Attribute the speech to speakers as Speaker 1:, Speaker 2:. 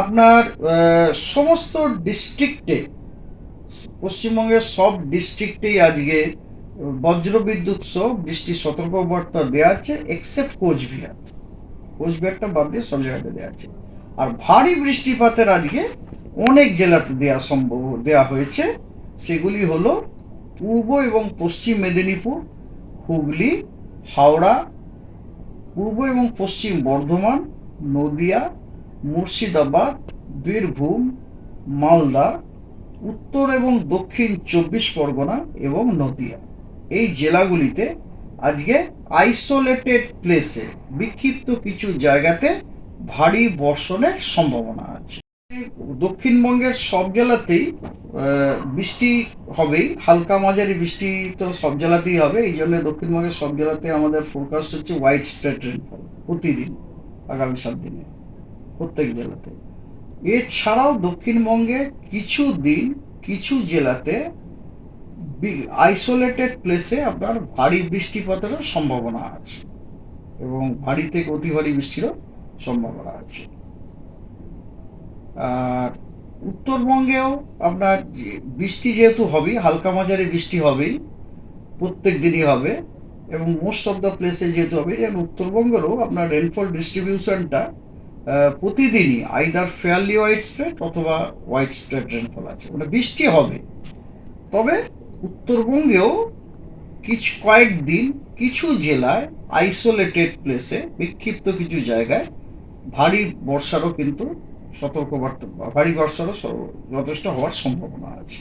Speaker 1: আপনার সমস্ত ডিস্ট্রিক্টে পশ্চিমবঙ্গের সব ডিস্ট্রিক্টেই আজকে বজ্রবিদ্যুৎ সহ বৃষ্টির সতর্কবার্তা দেওয়া আছে এক্সেপ্ট কোচবিহার। কোচবিহারটা বাদ দিয়ে সব জায়গাতে দেওয়া আছে। আর ভারী বৃষ্টিপাতের আজকে অনেক জেলাতে দেওয়া সম্ভব দেওয়া হয়েছে। সেগুলি হলো পূর্ব এবং পশ্চিম মেদিনীপুর, হুগলি, হাওড়া, পূর্ব এবং পশ্চিম বর্ধমান, নদিয়া মুর্শিদাবাদ, বীরভূম, মালদা, উত্তর এবং দক্ষিণ চব্বিশ পরগনা এবং নদিয়া। এই জেলাগুলিতে আজকে আইসোলেটেড প্লেসে বিক্ষিপ্ত কিছু জায়গাতে ভারী বর্ষণের সম্ভাবনা আছে। দক্ষিণবঙ্গের সব জেলাতেই বৃষ্টি হবেই, হালকা মাঝারি বৃষ্টি তো সব জেলাতেই হবে, এই জন্য দক্ষিণবঙ্গের সব জেলাতে আমাদের ফোরকাস্ট হচ্ছে হোয়াইট স্প্রেড রেনফল প্রতিদিন, আগামী সাত দিনে। প্রত্যেক জেলাতে। এছাড়াও দক্ষিণবঙ্গে কিছু দিন কিছু জেলাতে আইসোলেটেড প্লেসে আপনার ভারী বৃষ্টিপাতেরও সম্ভাবনা আছে এবং ভারী থেকে অতি ভারী বৃষ্টিরও সম্ভাবনা আছে। আর উত্তরবঙ্গেও আপনার বৃষ্টি যেহেতু হবেই, হালকা মাঝারি বৃষ্টি হবেই, প্রত্যেক দিনই হবে এবং মোস্ট অফ দ্য প্লেসে যেহেতু হবে এবং উত্তরবঙ্গেরও আপনার রেনফল ডিস্ট্রিবিউশনটা প্রতিদিনই আইদার ফেয়ারলি হোয়াইট স্প্রেড অথবা হোয়াইট স্প্রেড রেনফল আছে। মানে বৃষ্টি হবে। তবে উত্তরবঙ্গেও কিছু কয়েকদিন কিছু জেলায় আইসোলেটেড প্লেসে বিক্ষিপ্ত কিছু জায়গায় ভারী বর্ষারও কিন্তু সতর্কবার্তা ভারী বর্ষারও যথেষ্ট হওয়ার সম্ভাবনা আছে।